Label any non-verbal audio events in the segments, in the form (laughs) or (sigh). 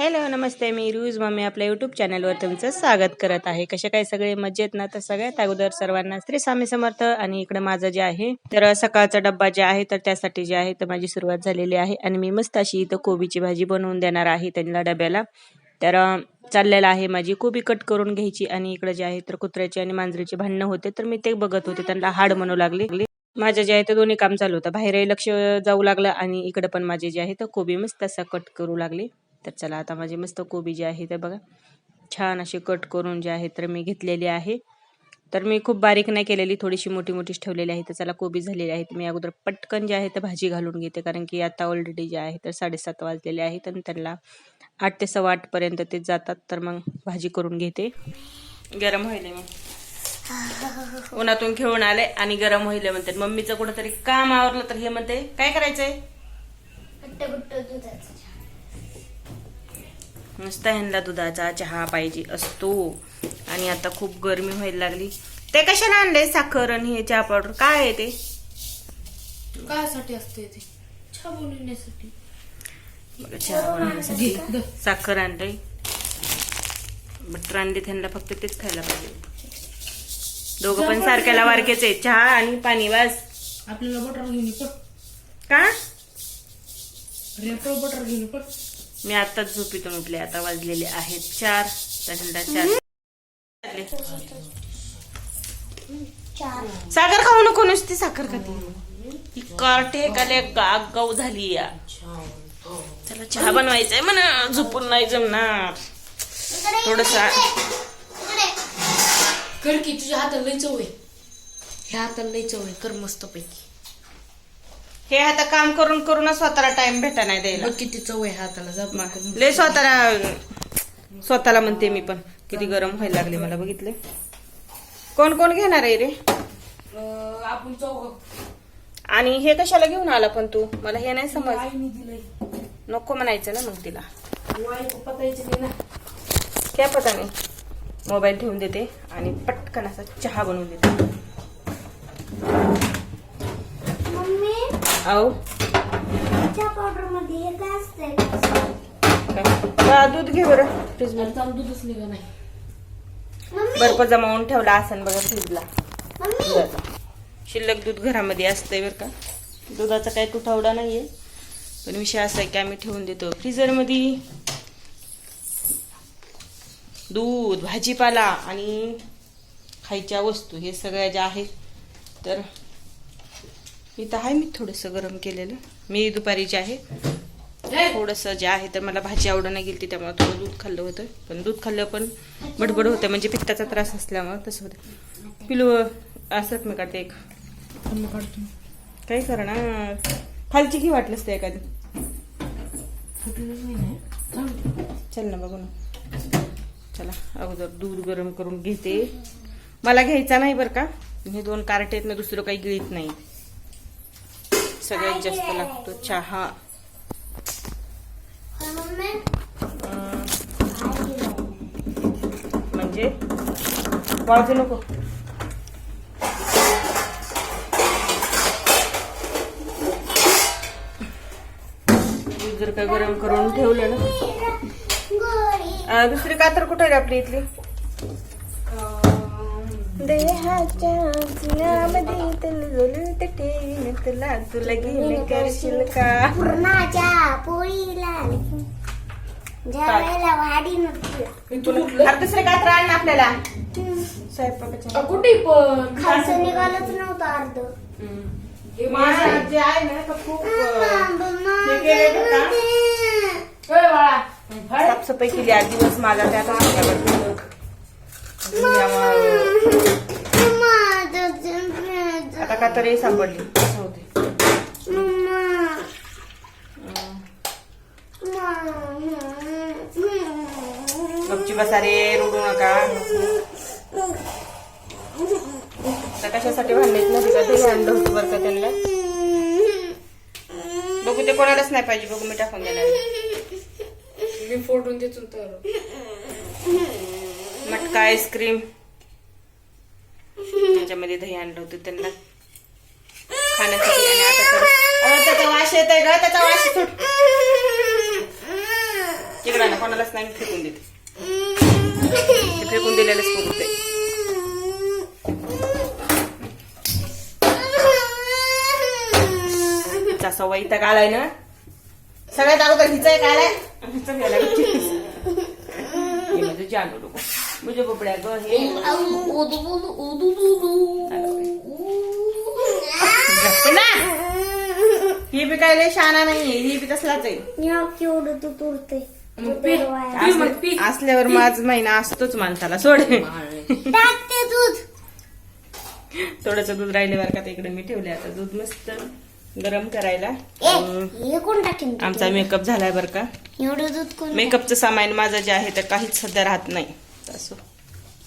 Hello नमस्ते मी रूज मम्मी आपल्या यूट्यूब चॅनलवर तुमचं स्वागत करत आहे. कसे काय सगळे मजेत ना? तर सगळ्यात अगोदर सर्वांना श्री स्वामी समर्थ. आणि इकडे माझं जे आहे तर सकाळचा डब्बा जे आहे तर त्यासाठी जे आहे तर माझी सुरुवात झालेली आहे. आणि मी मस्त अशी इथं कोबीची भाजी बनवून देणार आहे त्यांना डब्याला. तर चाललेलं आहे माझी कोबी कट करून घ्यायची. आणि इकडे जे आहे तर कुत्र्याची आणि मांजरीची भांडणं होते तर मी ते बघत होते. त्यांना हाड म्हणू लागले. माझं जे आहे ते दोन्ही काम चालू होतं. बाहेरही लक्ष जाऊ लागलं. आणि इकडे पण माझे जे आहे तर कोबी मस्त असा कट करू लागले. तर चला आता माझी मस्त कोबी जी आहे ते बघा. छान अशी कट करून जे आहे तर मी घेतलेली आहे. तर मी खूप बारीक नाही केलेली थोडीशी मोठी मोठीच ठेवलेली आहे. तर चला कोबी झालेली आहे तर मी अगोदर पटकन जे आहे तर भाजी घालून घेते कारण की आता ऑलरेडी जे आहे तर साडेसात वाजलेले आहेत आणि त्यांना आठ ते सव्वा आठपर्यंत ते जातात. तर मग भाजी करून घेते. गरम होईल मग. उन्हातून खेळून आले आणि गरम होईल म्हणतात. मम्मीचं कुठंतरी काम आवरलं तर हे म्हणते काय करायचंय? नुसता ह्यांना दुधाचा चहा पाहिजे असतो. आणि आता खूप गरमी व्हायला लागली. ते कशाला आणलंय साखर आणि हे चहा पावडर? काय आहे ते? कायसाठी असते ते? चहा बनवण्यासाठी. बघा, चहा बनवण्यासाठी. साखर आणलंय. बटर आणले त्यांना फक्त तेच खायला पाहिजे. दोघं पण सारख्याला वारकेच आहे. चहा आणि पाणी वास आपल्याला बटर घेऊन ये, का? रेपो बटर घेऊन ये, मी आताच झोपीतून उठले आता वाजलेले आहेत चार. त्यांना चार. साखर खाऊ नको नुसती साखर खाते. ही कार्टे एकाले गाव झाली या. चला चहा बनवायचंय म्हणा. झोपून नाही जमणार. थोडस कर की तुझ्या हाताला लई चव आहे. ह्या हाताला लई चव आहे. कर मस्त पैकी हे आता काम करून करूनच स्वतःला टाइम भेटा नाही द्यायला. बघ किती चव आहे हाताला जा बघ. लय स्वतःला स्वतःला म्हणते मी पण. किती गरम व्हायला लागले मला बघितले. कोण कोण घेणार आहे रे? आपण चव आणि हे कशाला घेऊन आला पण तू? मला हे नाही समज. नको म्हणायचं ना मग तिला. क्या पता नाही मोबाईल ठेवून देते आणि पटकन असा चहा बनवून देते. चहा पावडरमध्ये हे काय असतंय? हा, दूध घे बरं. फ्रीज त्याला चालू दूधच निघा नाही. मम्मी! बर्फ जमावून ठेवला असन बघा फ्रीजला मम्मी! दुधाचा शिल्लक दूध घरामध्ये असतंय बरं का. दुधाचा काही तुटवडा नाहीये. पण विषय असा आहे की आम्ही ठेवून देतो. फ्रीजरमध्ये दूध भाजीपाला आणि खायच्या वस्तू हे सगळ्या ज्या आहेत तर इथं आहे मी थोडंसं गरम केलेलं. मी दुपारी जे आहे थोडंसं जे आहे तर मला भाजी आवडं नाही गेली त्यामुळे थोडं दूध खाल्लं होतं. पण दूध खाल्लं पण बडबड होतं म्हणजे पित्ताचा त्रास असल्यामुळं तसं होतं. पिलू असत मी काढते एक? काढतो. काय करणार. खालची घी वाटलंच ते एखादी. ना. चल ना बघू ना. चला अगोदर दूध गरम करून घेते. मला घ्यायचा नाही बरं का. हे दोन कार्ट आहेत ना दुसरं काही गिळीत नाही. सगळ्यात जास्त लागतो चहा. म्हणजे? वाजू नको. जर का गरम करून ठेवलं ना. दुसरी कातर कुठे आहे आपली इथली? देहाच्या तुला तुला तुला घेऊन करशील का पुरणाच्या पोळीला ज्या वेळेला वाढी नव्हती तू कुठलं अरे दुसरे कातर आण ना आपल्याला स्वयंपाकाच्या कुठे पण खालचं निघालंच नव्हतं अर्ध हे माझं माझं जे आहे ना तर खूप अं, केलंय बरं का? ए, बाळा हळ. साफसफाई केली आज दिवस माझा. त्यामुळं आता का तरी सापडली असं होते गपची बसा रे रडू नका. आता कशासाठी भांडायचं नाही का होतं बरं का त्यांना? बघू ते कोणालाच नाही पाहिजे बघू मी टाकून देणार मी फोडून देतो तर. मटका आईस्क्रीम. त्याच्यामध्ये दही आणलं होतं त्यांना. खाण्यासाठी. आणि आता तर अरे त्याचा वास येत आहे ग त्याचा वास सुट तिकडे ना कोणालाच नाही मी फेकून देते. दिलेलंच पुरते (laughs) तसा वैताग आलाय ना. सगळ्यात अगोदर हिचं एक आलाय आणि हिचं घ्यायला (laughs) हे म्हणजे जानू लोक म्हणजे बोबड्या ग हे. गप्प ना. ही बी काय लय शाना नाही ही बी तसलाच आहे. असल्यावर माझ महिना असतोच माणसाला सोड. टाकते दूध. थोडस दूध राहिले बरं का इकडे मी ठेवले आता दूध मस्त गरम करायला. हे? आमचा मेकअप झालाय बरं का. एवढं दूध कोण मेकअपचं सामान माझं जे आहे ते काहीच सध्या राहत नाही. असो.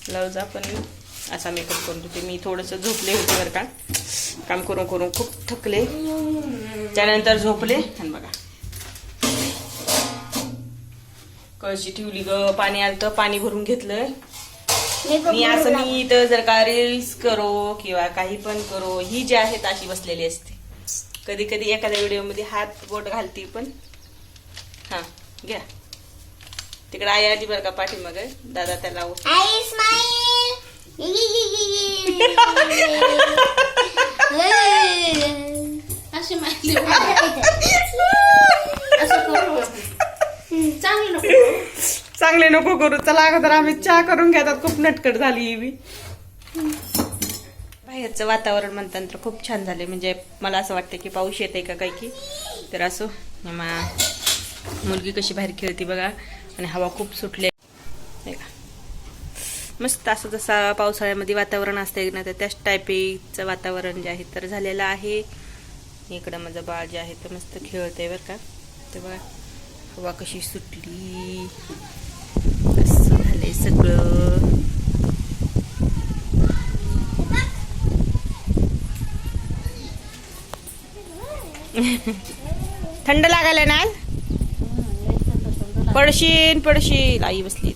ब्लाऊज आपण असा मेकअप करून देते. मी थोडंसं झोपले होते बरं का. काम करून करून खूप थकले. त्यानंतर झोपले. आणि बघा. कळशी ठेवली ग पाणी आलं पाणी भरून घेतलंय. मी असं मी इथं जर का रील्स करो किंवा काही पण करो ही जी आहे अशी बसलेली असते. कधी कधी एखाद्या व्हिडिओ हात बोट घालती पण. हा घ्या. तिकडे आई आली बरं का पाठीमाग. दादा त्याला (laughs) (laughs) अशी माहिती (laughs) असं करू चांगलं नको करू. चांगले नको करू. चला अगोदर आम्ही चहा करून घेतात. खूप नटकट झाली ही बी. बाहेरचं वातावरण म्हणतात तर खूप छान झाले म्हणजे मला असं वाटतं की पाऊस येते का काही की. तर असो मा मुलगी कशी बाहेर खेळते बघा. आणि हवा खूप सुटली. आहे. का. मस्त असं जसा पावसाळ्यामध्ये वातावरण असते ना तर त्याच टायपीचं वातावरण जे आहे तर झालेलं आहे. इकडं माझं बाळ जे आहे तर मस्त खेळतंय बरं का. ते बघा हवा कशी सुटली. झालंय सगळं (laughs) थंड लागायला ना पडशीन पडशील आई बसली.